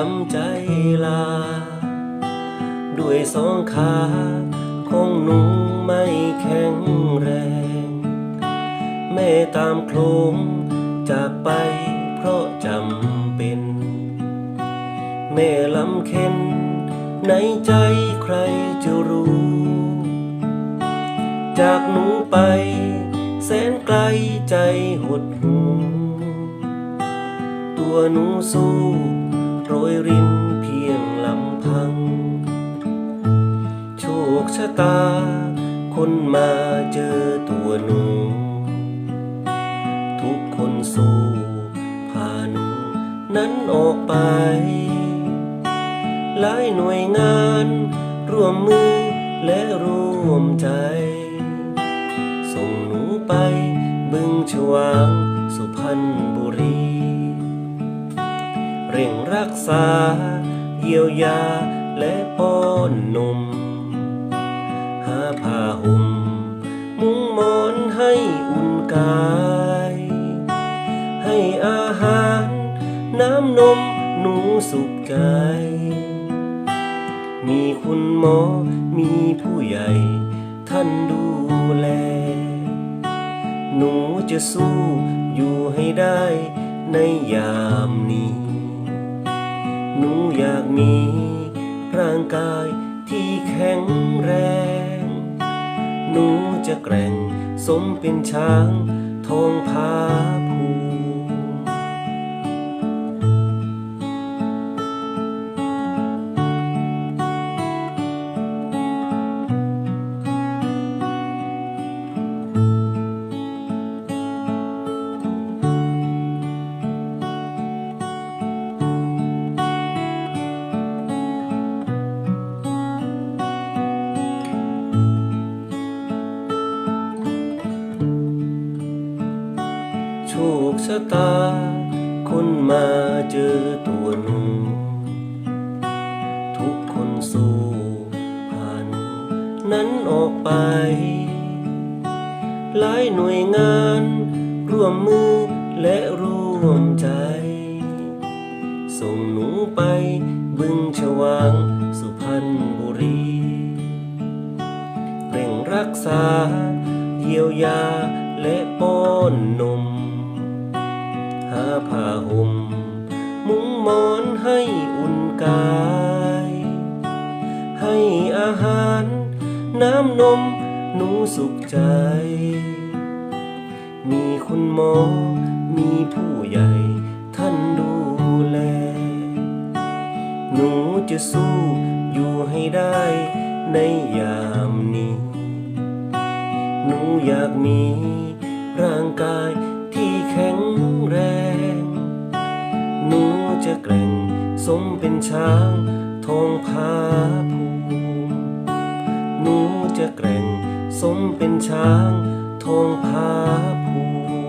จำใจลา ด้วยสองขาของหนูไม่แข็งแรง แม่ตามโคลงจากไปเพราะจำเป็น แม่ลำเค็นในใจใครจะรู้ จากหนูไปแสนไกลใจหดหูตัวหนูสู้ โรยรินเพียงลำพัง โชคชะตา คนมาเจอตัวหนู ทุกคนสู้พาหนูนั้นออกไป หลายหน่วยงานร่วมมือและร่วมใจ ส่งหนูไปบึงฉวางสุพรรณบุรี เร่งรักษา เยียวยาและป้อนนม หาผ้าห่มมุ้งมอนให้อุ่นกาย ให้อาหาร น้ำนมหนูสุขใจ มีคุณหมอมีผู้ใหญ่ ท่านดูแล หนูจะสู้อยู่ให้ได้ในยาม หนูอยากมีร่างกายที่แข็งแรง หนูจะแกร่งสมเป็นช้างทองพา คชะตา คนมาเจอตัวหนูทุกคนสู้ผ่าน นั้นออกไป หลายหน่วยงาน ร่วมมือและร่วมใจ ส่งหนูไปบึงฉวางสุพรรณบุรีเร่งรักษา เยียวยาและป้อนนม หาผ้าห่มมุ้งมอนให้อุ่นกาย ให้อาหารน้ำนมหนูสุขใจ มีคุณหมอ มีผู้ใหญ่ท่านดูแล หนูจะสู้อยู่ให้ได้ในยามนี้ หนูอยากมีร่างกายที่แข็ง จะแกร่งสมเป็นช้างทองพาภูมิหนูจะแกร่งสมเป็นช้างทองพาภูมิ